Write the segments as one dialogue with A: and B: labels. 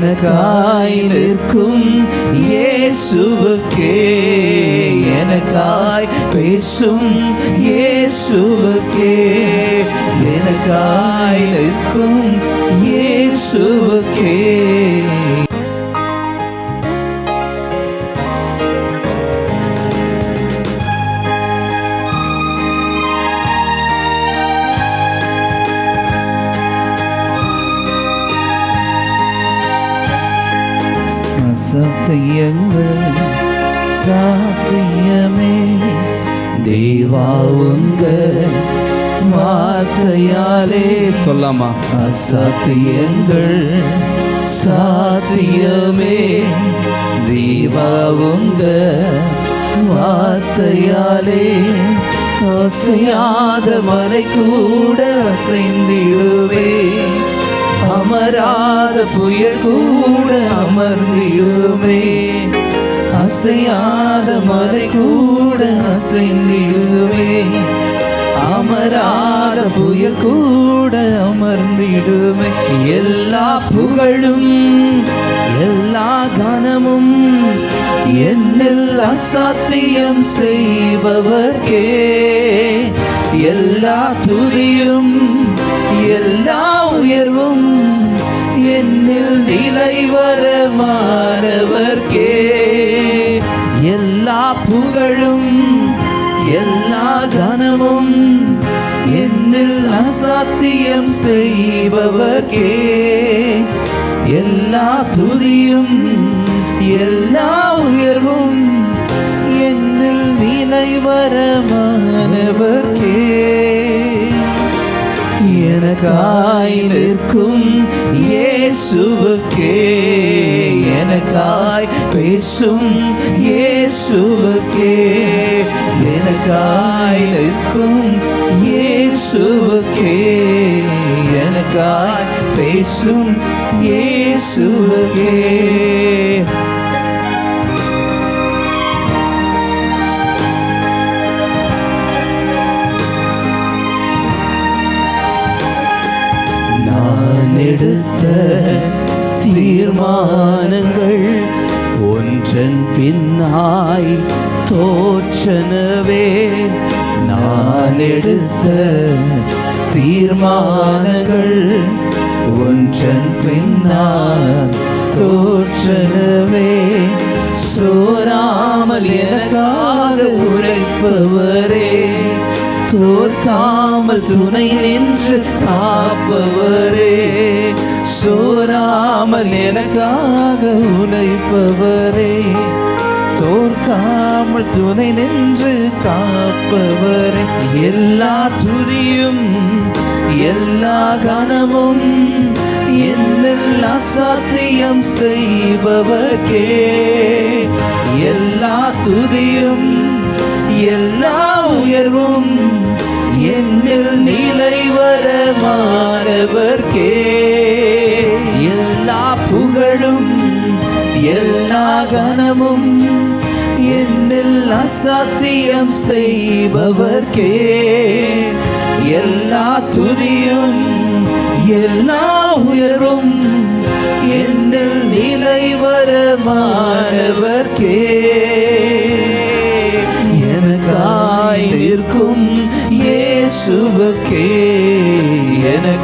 A: எனக்காய் நிற்கும் இயேசுவுக்கே. எனக்காய் பேசும் இயேசுவுக்கே. எனக்காய் நிற்கும் இயேசுவுக்கே. சத்தியங்கள் சாத்தியமே தேவா உங்க வார்த்தையாலே சொல்லாமா அசத்தியங்கள் சாத்தியமே தேவா உங்க வார்த்தையாலே அசையாத மலை கூட அசைந்திடுவே அமராத புயல் கூட அமர்ந்திடுமே. அசையாத மலை கூட அசைந்திடுமே. அமராத புயல் கூட அமர்ந்திடுமே. எல்லா புகழும் எல்லா கனமும் என்னில் அசாத்தியம் செய்பவர்கே எல்லா துதியும் எல்லா உயர்வும் என்னில் நிலை வரமானவர்கே எல்லா புகழும் எல்லா கனமும் என்னில் அசாத்தியம் செய்பவர்கே எல்லா துதியும் எல்லா உயர்வும் என்னில் நினைவரமானவர்கே எனக்காய் நிற்கும் இயேசுவுக்கே. எனக்காய் பேசும் இயேசுவுக்கே. எனக்காய் நிற்கும் இயேசுவுக்கே. எனக்காய் பேசும் இயேசுவுக்கே. எடுத்த தீர்மானங்கள் ஒன்றன் பின்னாய் தோற்றனவே. நான் எடுத்த தீர்மானங்கள் ஒன்றன் பின்னால் தோற்றனவே. சோராமல் எனக்காக உழைப்பவரே. தோற்காமல் துணை நின்று காப்பவரே. சோராமல் எனக்காக உழைப்பவரே தோற்காமல் துணை நின்று காப்பவரே. எல்லா துதியும் எல்லா கனமும் என்னில் சாத்தியம் செய்பவர்கே எல்லா துதியும் எல்லா உயர்வும் என்னில் நிலை வர நிலைவரமானவர்க்கே எல்லா புகழும் எல்லா கனமும் என்னில் அசாத்தியம் செய்பவர்கே எல்லா துதியும் எல்லா உயர்வும் என்னில் நிலை வர எனக்காய்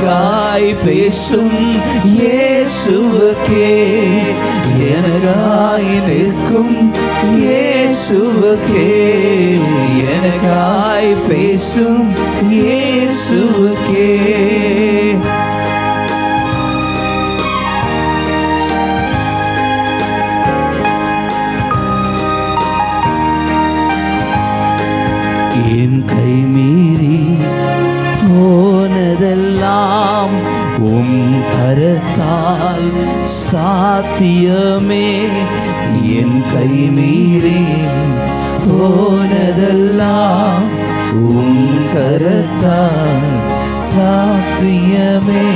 A: எனக்காய் பேசும் இயேசுவுக்கே. எனக்காய் நிற்கும் இயேசுவுக்கே. எனக்காய் பேசும் இயேசுவுக்கே. சாத்தியமே. என் கை மீறி போனதெல்லாம் உன் கரத்தால் சாத்தியமே.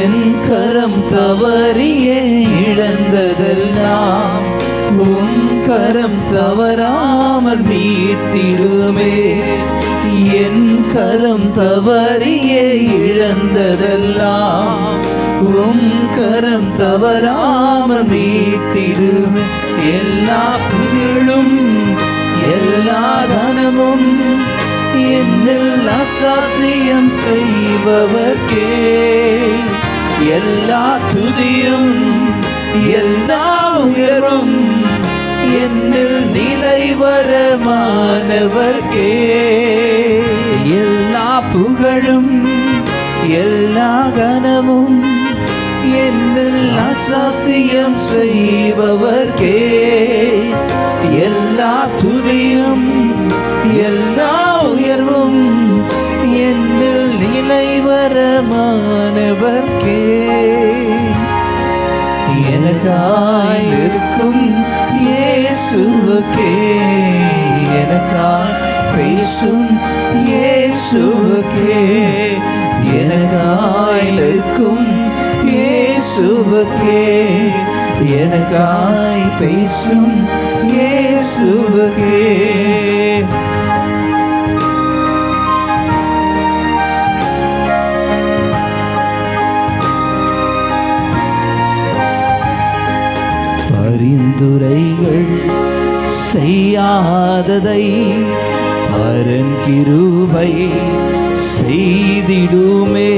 A: என் கரம் தவறியே இழந்ததெல்லாம் உன் கரம் தவறாமல் மீட்டிடுமே. என் கரம் தவறியே இழந்ததெல்லாம் உம் கரம் தவறாமல் மீட்டிடுமே. எல்லா புகழும் எல்லா தனமும் என்னில் அசாத்தியம் செய்பவர்க்கே. எல்லா துதியும் எல்லா உயரும் என்னில் நிலைவரமானவர்க்கே எல்லா புகழும் எல்லா கனமும் என்னில் அசாத்தியம் செய்பவர்க்கே. எல்லா துதியும் எல்லா உயர்வும் என்னில் நிலைவரமானவர்க்கே எனக்காய் இருக்கும் இயேசுவுக்கே. எனக்காய் பேசும் இயேசுவுக்கே. எனக்காய் இருக்கும் இயேசுவுக்கே எனக்காய் பேசும் இயேசுவுக்கே. பரிந்துரைகள் செய்யாததை பரன் கிருபை செய்திடுமே.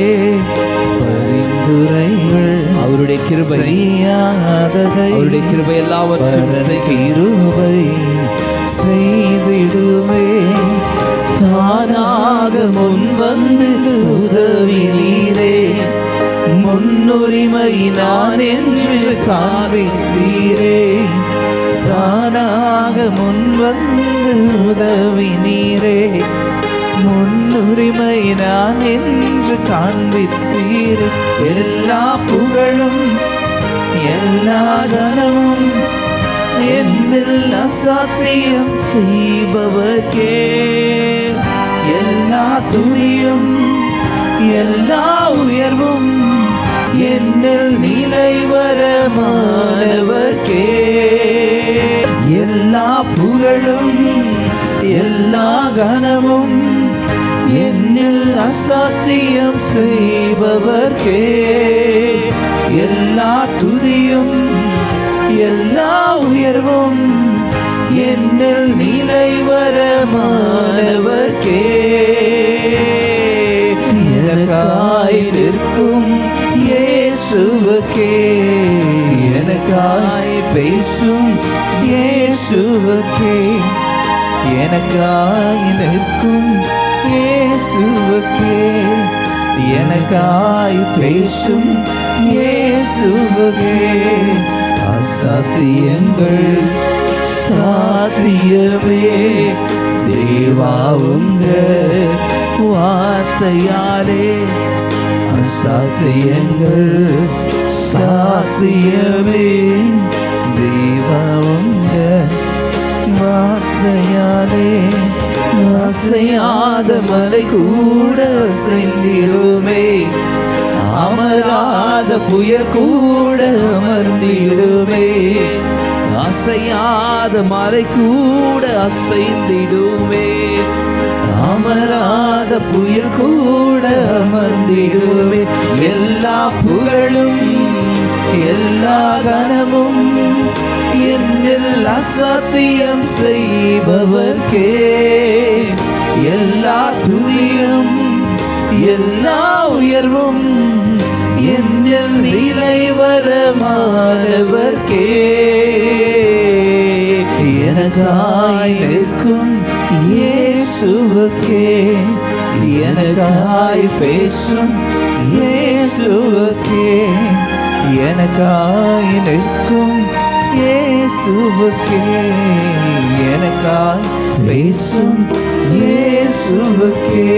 A: பரிந்துரைகள்
B: அவருடைய கிருபை அவருடைய கிருபை எல்லாவற்றையும் செய்கிறது.
A: கிருபை செய்திடுமே. தானாக முன் வந்து உதவி நீரே. முன்னுரிமை நான் என்று காண்பித்தீரே. தானாக முன் வந்து உதவி நீரே. முன்னுரிமை நான் என்று காண்பித்தீர். எல்லா புகழும் எல்லா கனமும் என்னில் அசாத்தியம் செய்பவர்கே எல்லா துரியும் எல்லா உயர்வும் என்னில் நிலைவரமானவர்க்கே எல்லா புகழும் எல்லா கனமும் என்னில் அசாத்தியம் செய்பவர்க்கே. எல்லா துதியும் எல்லா உயர்வும் என்னில் நிலைவரமானவர்க்கே எனக்காய் நிற்கும் இயேசுவக்கே. எனக்காய் பேசும் இயேசுவக்கே. எனக்காய் நிற்கும் இயேசுவுக்கே. எனக்காய் பேசும் இயேசுவுக்கே. அசாத்தியங்கள் சாத்தியமே. தேவாவுங்க வார்த்தையாலே அசாத்தியங்கள் சாத்தியமே. தேவாவுங்க வார்த்தையாலே அசையாத மலை கூட அசைந்திடுமே. அமராத புயல் கூட அமர்ந்திடுமே. அசையாத மலை கூட அசைந்திடுமே. அமராத புயல் கூட அமர்ந்திடுமே. எல்லா புகழும் எல்லா கனமும் என்னில் அசாத்தியம் செய்பவர்கே எல்லா உயர்வும் என்னில் நிலை நிலைவரமானவர்க்கே எனக்காய் நிற்கும் இயேசுவுக்கே. எனக்காய் பேசும் இயேசுவுக்கே. எனக்காய் நிற்கும் இயேசுவுக்கே. எனக்காய் பேசும் இயேசுவுக்கே